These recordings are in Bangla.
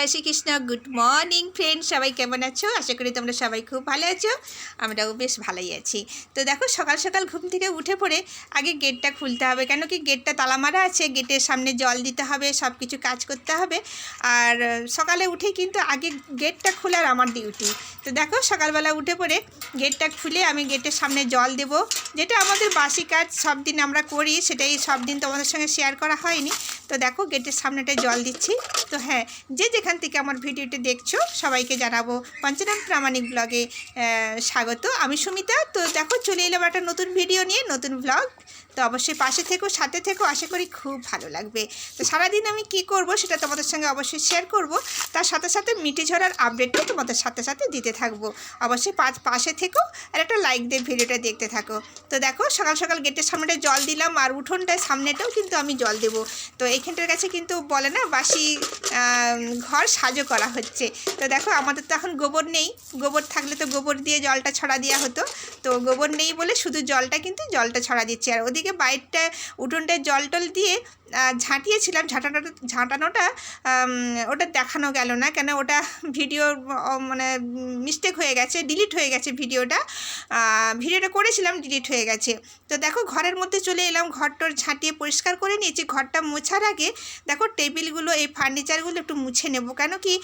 জয় শ্রীকৃষ্ণ গুড মর্নিং ফ্রেন্ড সবাই কেমন আছো? আশা করি তোমরা সবাই খুব ভালো আছো। আমরাও বেশ ভালোই আছি। তো দেখো, সকাল সকাল ঘুম থেকে উঠে পড়ে আগে গেটটা খুলতে হবে। কেন কি গেটটা তালা মারা আছে গেটের সামনে জল দিতে হবে সব কিছু কাজ করতে হবে। আর সকালে উঠে কিন্তু আগে গেটটা খোলার আমার ডিউটি তো দেখো, সকালবেলা উঠে পড়ে গেটটা খুলে আমি গেটের সামনে জল দেব। যেটা আমাদের বাসি কাজ, সব দিন আমরা করি, সেটাই সব দিন তোমাদের সঙ্গে শেয়ার করা হয়নি। তো দেখো গেটের সামনেটা জল দিচ্ছি। তো হ্যাঁ যে যেখান থেকে আমার ভিডিওটি দেখছ, সবাইকে জানাব পঞ্চনাম প্রামাণিক ব্লগে স্বাগত। আমি সুমিতা, তো দেখো চলে এলাম একটা নতুন ভিডিও নিয়ে, নতুন ব্লগ তো অবশ্যই পাশে থেকো, সাথে থেকো, আশা করি খুব ভালো লাগবে। তো সারাদিন আমি কি করব সেটা তোমাদের সঙ্গে অবশ্যই শেয়ার করব। তার সাথে সাথে মিটি ঝরার আপডেটও তোমাদের সাথে সাথে দিতে থাকব। অবশ্যই পাশে থেকো আর একটা লাইক দিয়ে ভিডিওটা দেখতে থাকো। তো দেখো, সকাল সকাল গেটের সামনেটা জল দিলাম আর উঠোনটায় সামনেটাও কিন্তু আমি জল দেবো। তো এইখানটার কাছে কিন্তু বলে না বাসি ঘর সাজো করা হচ্ছে। তো দেখো, আমাদের তো এখন গোবর নেই। গোবর থাকলে তো গোবর দিয়ে জলটা ছড়া দেওয়া হতো। তো গোবর নেই বলে শুধু জলটা কিন্তু জলটা ছড়া দিচ্ছে। আর ওদিকে বাইরটা, উঠোনটায় জল টল দিয়ে ঝাঁটিয়েছিলাম। ঝাঁটানোটা ঝাঁটানোটা ওটা দেখানো গেল না। কেন ওটা ভিডিও মানে মিস্টেক হয়ে গেছে ডিলিট হয়ে গেছে ভিডিওটা। ভিডিওটা করেছিলাম ডিলিট হয়ে গেছে। তো দেখো, ঘরের মধ্যে চলে এলাম, ঘরটর ঝাঁটিয়ে পরিষ্কার করে নিয়েছি। ঘরটা মোছার আগে দেখো, টেবিলগুলো, এই ফার্নিচারগুলো একটু মুছে নেব। কেন কি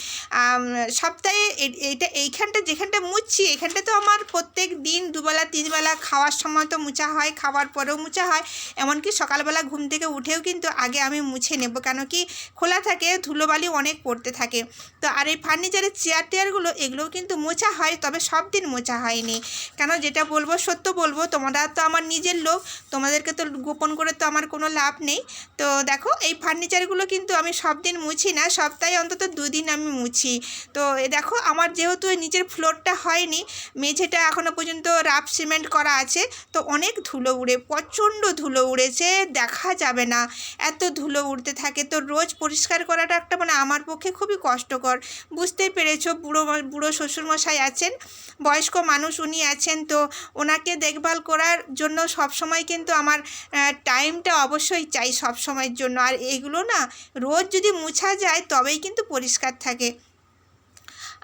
সপ্তাহে এইটা, এইখানটা যেখানটা মুছছি, এখানটা তো আমার প্রত্যেক দিন, দুবেলা, তিনবেলা খাওয়ার সময় তো মুছা হয়, খাওয়ার পরেও মুছা হয়। এমনকি সকালবেলা ঘুম থেকে উঠেও কিন্তু আগে আমি মুছে নেব, কেন কি খোলা থাকে ধুলোবালি অনেক পড়তে থাকে। তো আর এই ফার্নিচারের চেয়ার টেয়ারগুলো এগুলোও কিন্তু মোছা হয়, তবে সব দিন মোছা হয়নি। কেন যেটা বলব, সত্য বলব, তোমরা তো আমার নিজের লোক, তোমাদেরকে তো গোপন করে তো আমার কোনো লাভ নেই। তো দেখো, এই ফার্নিচারগুলো কিন্তু আমি সব দিন মুছি না, সপ্তাহে অন্তত দুদিন আমি মুছি। তো দেখো, আমার যেহেতু নিচের ফ্লোরটা হয়নি, মেঝেটা এখনও পর্যন্ত রাফ সিমেন্ট করা আছে, তো অনেক ধুলো উড়ে, প্রচণ্ড ধুলো উড়েছে, দেখা যাবে না। এত ধুলো উড়তে থাকে তো রোজ পরিষ্কার করাটা একটা মানে আমার পক্ষে খুবই কষ্টকর। বুঝতেই পেরেছ, বুড়ো বুড়ো শ্বশুরমশাই আছেন, বয়স্ক মানুষ উনি আছেন, তো ওনাকে দেখভাল করার জন্য সব সময় কিন্তু আমার টাইমটা অবশ্যই চাই সব সময়ের জন্য। আর এগুলো না রোজ যদি মুছা যায় তবেই কিন্তু পরিষ্কার থাকে।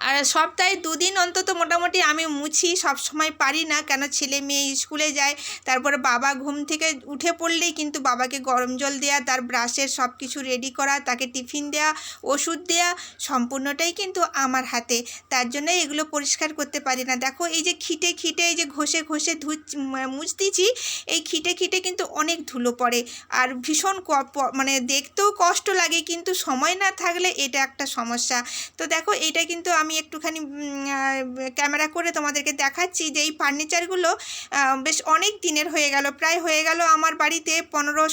আর সপ্তাহে দুদিন অন্তত মোটামুটি আমি মুছি, সব সময় পারি না। কেন ছেলে মেয়ে স্কুলে যায়, তারপরে বাবা ঘুম থেকে উঠে পড়লেই কিন্তু বাবাকে গরম জল দেওয়া তার ব্রাশের সব কিছু রেডি করা, তাকে টিফিন দেওয়া ওষুধ দেওয়া সম্পূর্ণটাই কিন্তু আমার হাতে। তার জন্য এগুলো পরিষ্কার করতে পারি না। দেখো, এই যে খিটে খিটে, এই যে ঘষে ঘষে ধুচ মুছতেছি, এই খিটে খিটে কিন্তু অনেক ধুলো পড়ে। আর ভীষণ মানে দেখতেও কষ্ট লাগে, কিন্তু সময় না থাকলে এটা একটা সমস্যা। তো দেখো, এটা কিন্তু আমি একটুখানি ক্যামেরা করে তোমাদেরকে দেখাচ্ছি যে এই ফার্নিচারগুলো বেশ অনেক দিনের হয়ে গেল, প্রায় হয়ে গেল আমার বাড়িতে পনেরো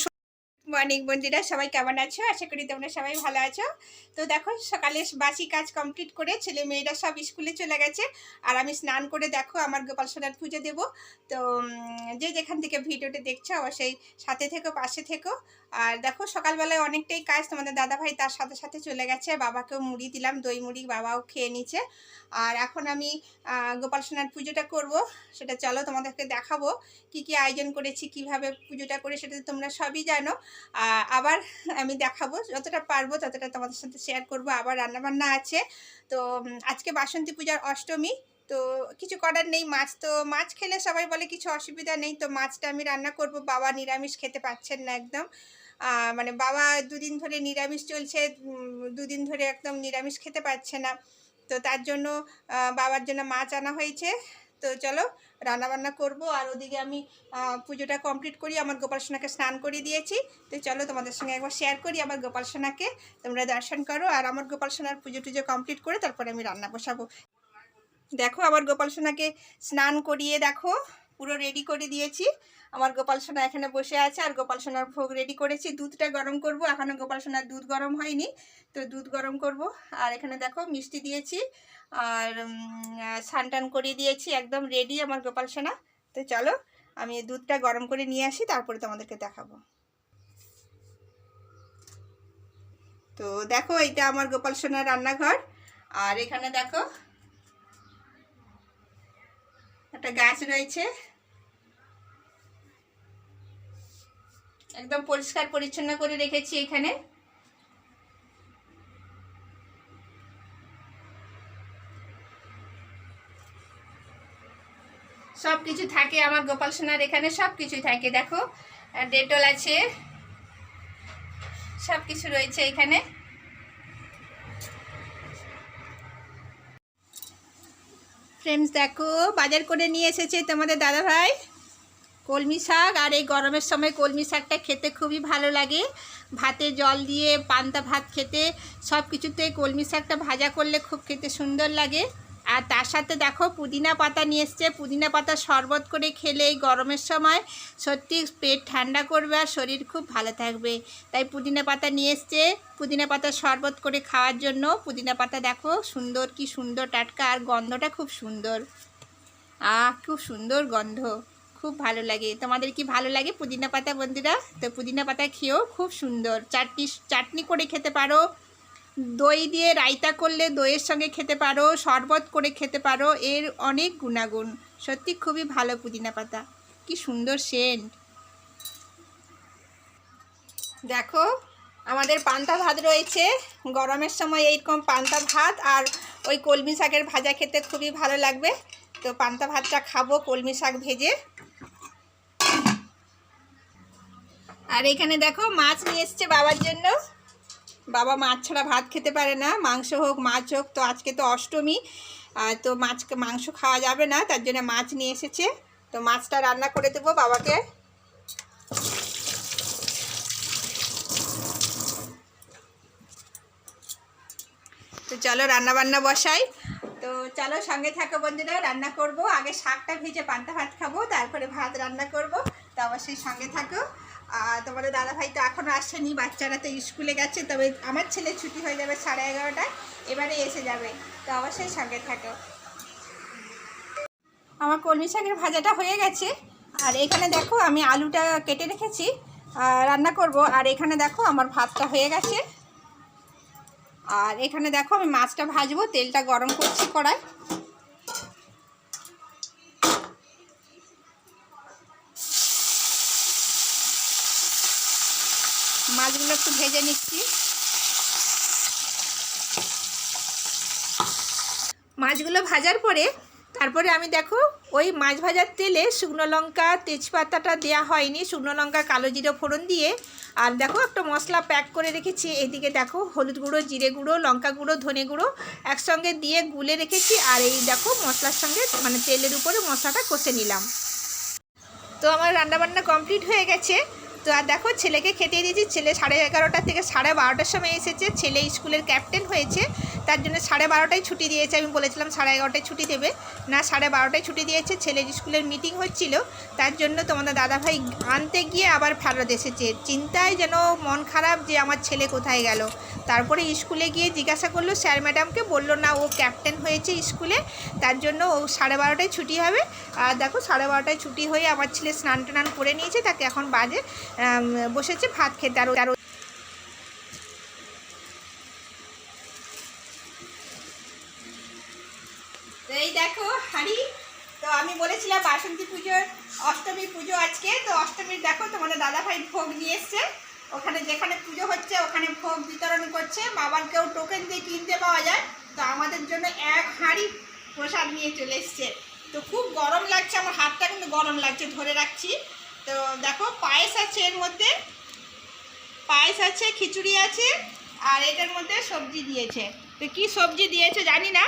মর্নিং বন্ধুরা। সবাই কেমন আছো? আশা করি তোমরা সবাই ভালো আছো। তো দেখো, সকালে বাসি কাজ কমপ্লিট করে ছেলে মেয়েরা সব স্কুলে চলে গেছে। আর আমি স্নান করে দেখো, আমার গোপাল সোনার পুজো দেবো। তো যে যেখান থেকে ভিডিওটা দেখছ, অবশ্যই সাথে থেকো, পাশে থেকো। আর দেখো, সকালবেলায় অনেকটাই কাজ তোমাদের দাদাভাই তার সাথে সাথে চলে গেছে। বাবাকেও মুড়ি দিলাম, দই মুড়ি, বাবাও খেয়ে নিচ্ছে আর এখন আমি গোপাল সোনার পুজোটা করব। সেটা চলো তোমাদেরকে দেখাবো, কি কি আয়োজন করেছি, কীভাবে পুজোটা করে, সেটা তোমরা সবই জানো। আবার আমি দেখাবো যতটা পারব, ততটা তোমাদের সাথে শেয়ার করব। আবার রান্নাবান্না আছে। তো আজকে বাসন্তী পূজার অষ্টমী। তো, কিছু করার নেই, মাছ তো, মাছ খেলে সবাই বলে কিছু অসুবিধা নেই। তো, মাছটা আমি রান্না করব। বাবা নিরামিষ খেতে পাচ্ছেন না একদম। মানে বাবা দুদিন ধরে নিরামিষ চলছে দুদিন ধরে একদম নিরামিষ খেতে পারছে না। তো, তার জন্য বাবার জন্য মাছ আনা হয়েছে। তো চলো রান্নাবান্না করব। আর ওদিকে আমি পুজোটা কমপ্লিট করি। আমার গোপাল সোনাকে স্নান করিয়ে দিয়েছি। তো চলো তোমাদের সঙ্গে একবার শেয়ার করি আমার গোপাল সোনাকে। তোমরা দর্শন করো। আর আমার গোপাল সোনার পুজো টুজো কমপ্লিট করে তারপরে আমি রান্না বসাবো। দেখো আমার গোপাল সোনাকে স্নান করিয়ে দেখো। পুরো রেডি করে দিয়েছি। আমার গোপাল সোনা এখানে বসে আছে আর গোপাল সোনার ভোগ রেডি করেছি। দুধটা গরম করব। এখনও গোপাল সোনার দুধ গরম হয়নি, তো দুধ গরম করব। আর এখানে দেখো মিষ্টি দিয়েছি আর স্নান টান করিয়ে দিয়েছি, একদম রেডি আমার গোপাল সোনা। তো চলো, আমি দুধটা গরম করে নিয়ে আসি, তারপরে তোমাদেরকে দেখাবো। তো দেখো, এইটা আমার গোপাল সোনার রান্নাঘর। আর এখানে দেখো, একটা গাছ রয়েছে। একদম পরিষ্কার পরিচ্ছন্ন করে রেখেছি এখানে। সব কিছু থাকে আমার গোপাল সোনার এখানে সব কিছুই থাকে, দেখো। ডেটল আছে। সব কিছু রয়েছে এখানে। ফ্রেন্ডস দেখো, বাজার করে নিয়ে এসেছে তোমাদের দাদা ভাই কলমি শাক আর এই গরমের সময় কলমি শাকটা খেতে খুবই ভালো লাগে। ভাতে জল দিয়ে পান্তা ভাত খেতে সব কিছুতে কলমি শাকটা ভাজা করলে খুব খেতে সুন্দর লাগে। আর তার সাথে দেখো পুদিনা পাতা নিয়ে এসছে। পুদিনা পাতা শরবত করে খেলে এই গরমের সময় সত্যি পেট ঠান্ডা করবে আর শরীর খুব ভালো থাকবে। তাই পুদিনা পাতা নিয়ে এসছে। পুদিনা পাতা শরবত করে খাওয়ার জন্য পুদিনা পাতা দেখো সুন্দর কি সুন্দর টাটকা আর গন্ধটা খুব সুন্দর। আহ, খুব সুন্দর গন্ধ। খুব ভালো লাগে। তোমাদের কি ভালো লাগে পুদিনা পাতা বন্ধুরা? তো পুদিনা পাতা খেয়েও খুব সুন্দর। চাটনি চাটনি করে খেতে পারো। দই দিয়ে রায়তা করলে দইয়ের সঙ্গে খেতে পারো, শরবত করে খেতে পারো, এর অনেক গুণাগুণ। সত্যি খুবই ভালো পুদিনা পাতা। কি সুন্দর সেন্ট। দেখো, আমাদের পান্তা ভাত রয়েছে। গরমের সময় এইরকম পান্তা ভাত আর ওই কলমি শাকের ভাজা খেতে খুবই ভালো লাগবে। তো পান্তা ভাতটা খাব কলমি শাক ভেজে। আর এখানে দেখো মাছ নিয়ে এসছে বাবার জন্য। বাবা মাছ ছাড়া ভাত খেতে পারে না, মাংস হোক, মাছ হোক, তো আজকে তো অষ্টমী তো মাছকে মাংস খাওয়া যাবে না, তার জন্য মাছ নিয়ে এসেছে। তো মাছটা রান্না করে দেবো বাবাকে। তো চলো রান্না বান্না বসাই। তো চলো সঙ্গে থাকো বন্ধুরা, রান্না করব। আগে শাকটা ভেজে পান্তা ভাত খাব, তারপরে ভাত রান্না করব। তো অবশ্যই সঙ্গে থাকো। তোমাদের দাদাভাই তো এখনও আসেনি, বাচ্চারা তো স্কুলে গেছে, তবে আমার ছেলে ছুটি হয়ে যাবে সাড়ে এগারোটায়, এবারে এসে যাবে, তো অবশ্যই সঙ্গে থাকো। আমার কলমি শাকের ভাজাটা হয়ে গেছে, আর এখানে দেখো আমি আলুটা কেটে রেখেছি রান্না করব, আর এখানে দেখো আমার ভাতটা হয়ে গেছে। আর এখানে দেখো আমি মাছটা ভাজবো, তেলটা গরম করছি কড়ায় মাছগুলো একটু ভেজে নিচ্ছি। মাছগুলো ভাজার পরে, তারপরে আমি দেখো, ওই মাছ ভাজার তেলে শুকনো লঙ্কা, তেজপাতাটা দেওয়া হয়নি। শুকনো লঙ্কা, কালো জিরে ফোড়ন দিয়ে। আর দেখো, একটা মশলা প্যাক করে রেখেছি। এদিকে দেখো, হলুদ গুঁড়ো, জিরে গুঁড়ো, লঙ্কা গুঁড়ো, ধনে গুঁড়ো একসঙ্গে দিয়ে গুলে রেখেছি। আর এই দেখো, মশলার সঙ্গে মানে তেলের উপরে মশলাটা কষে নিলাম। তো আমার রান্নাবান্না কমপ্লিট হয়ে গেছে। তো আর দেখো, ছেলেকে খেতে দিয়েছি। ছেলে সাড়ে এগারোটার থেকে সাড়ে বারোটার সময় এসেছে। ছেলে স্কুলের ক্যাপ্টেন হয়েছে। তার জন্য সাড়ে বারোটায় ছুটি দিয়েছে, আমি বলেছিলাম সাড়ে এগারোটায় ছুটি দেবে। না, সাড়ে বারোটায় ছুটি দিয়েছে, ছেলের স্কুলের মিটিং হচ্ছিল। তার জন্য তোমাদের দাদাভাই আনতে গিয়ে আবার ফেরত এসেছে। চিন্তায় যেন মন খারাপ যে আমার ছেলে কোথায় গেল। তারপরে স্কুলে গিয়ে জিজ্ঞাসা করল, স্যার ম্যাডামকে? বলল, না, ও ক্যাপ্টেন হয়েছে স্কুলে। তার জন্য ও সাড়ে বারোটায় ছুটি হবে। আর দেখো, সাড়ে বারোটায় ছুটি হয়ে আমার ছেলে স্নান টান করে নিয়েছে, তাকে এখন বাজে বসেছে ভাত খেতে। আরও আরও তো এই দেখো হাড়ি তো আমি বলেছিলাম বাসন্তী পুজোর অষ্টমী পুজো আজকে। তো অষ্টমীর দেখো, তোমাদের দাদাভাই ভোগ নিয়ে এসছে। ওখানে যেখানে পুজো হচ্ছে, ওখানে ভোগ বিতরণ করছে। বাবার কেউ টোকেন দিয়ে কিনতে পাওয়া যায়। তো আমাদের জন্য এক হাঁড়ি প্রসাদ নিয়ে চলে এসছে। তো খুব গরম লাগছে, আমার হাতটা কিন্তু গরম লাগছে, ধরে রাখছি। তো দেখো, পায়েস আছে এর মধ্যে। পায়েস আছে, খিচুড়ি আছে, আর এটার মধ্যে সবজি দিয়েছে। তো কি সবজি দিয়েছে জানি না,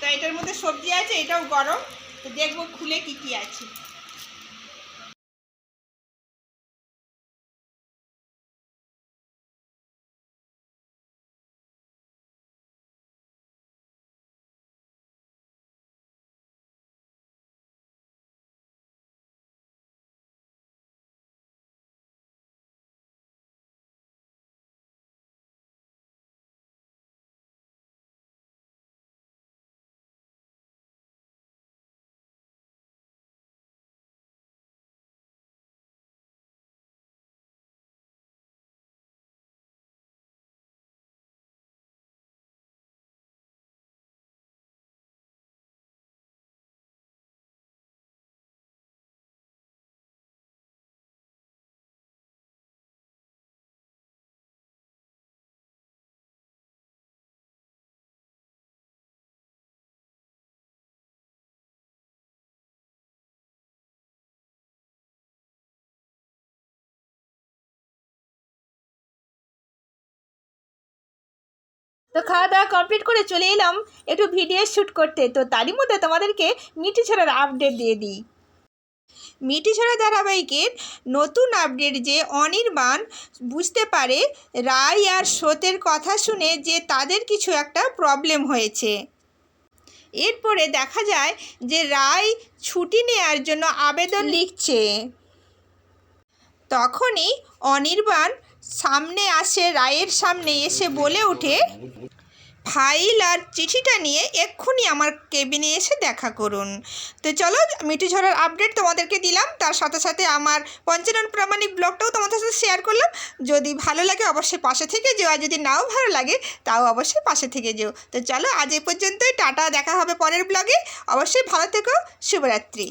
তো এটার মধ্যে সবজি আছে, এটাও গরম। তো দেখব খুলে কি কি আছে। তো খাওয়া দাওয়া কমপ্লিট করে চলে এলাম একটু ভিডিও শ্যুট করতে। তো তারই মধ্যে তোমাদেরকে মিটি ছড়ার আপডেট দিয়ে দিই। মিটি ছড়া ধারাবাহিকের নতুন আপডেট যে অনির্বাণ বুঝতে পারে রায় আর স্রোতের কথা শুনে যে তাদের কিছু একটা প্রবলেম হয়েছে। এরপরে দেখা যায় যে রায় ছুটি নেওয়ার জন্য আবেদন লিখছে। তখনই অনির্বাণ সামনে আসে, রায়ের সামনে এসে বলে ওঠে, ফাইল আর চিঠিটা নিয়ে এক্ষুনি আমার কেবিনে এসে দেখা করুন। তো চলো, মিঠু ঝড়ার আপডেট তোমাদেরকে দিলাম। তার সাথে সাথে আমার পঞ্চানন প্রামাণিক ব্লগটাও তোমাদের সাথে শেয়ার করলাম। যদি ভালো লাগে অবশ্যই পাশে থেকে যেও, আর যদি নাও ভালো লাগে, তাও অবশ্যই পাশে থেকে যেও। তো চলো, আজ এই পর্যন্তই, টাটা, দেখা হবে পরের ব্লগে অবশ্যই ভালো থেকো, শুভরাত্রি।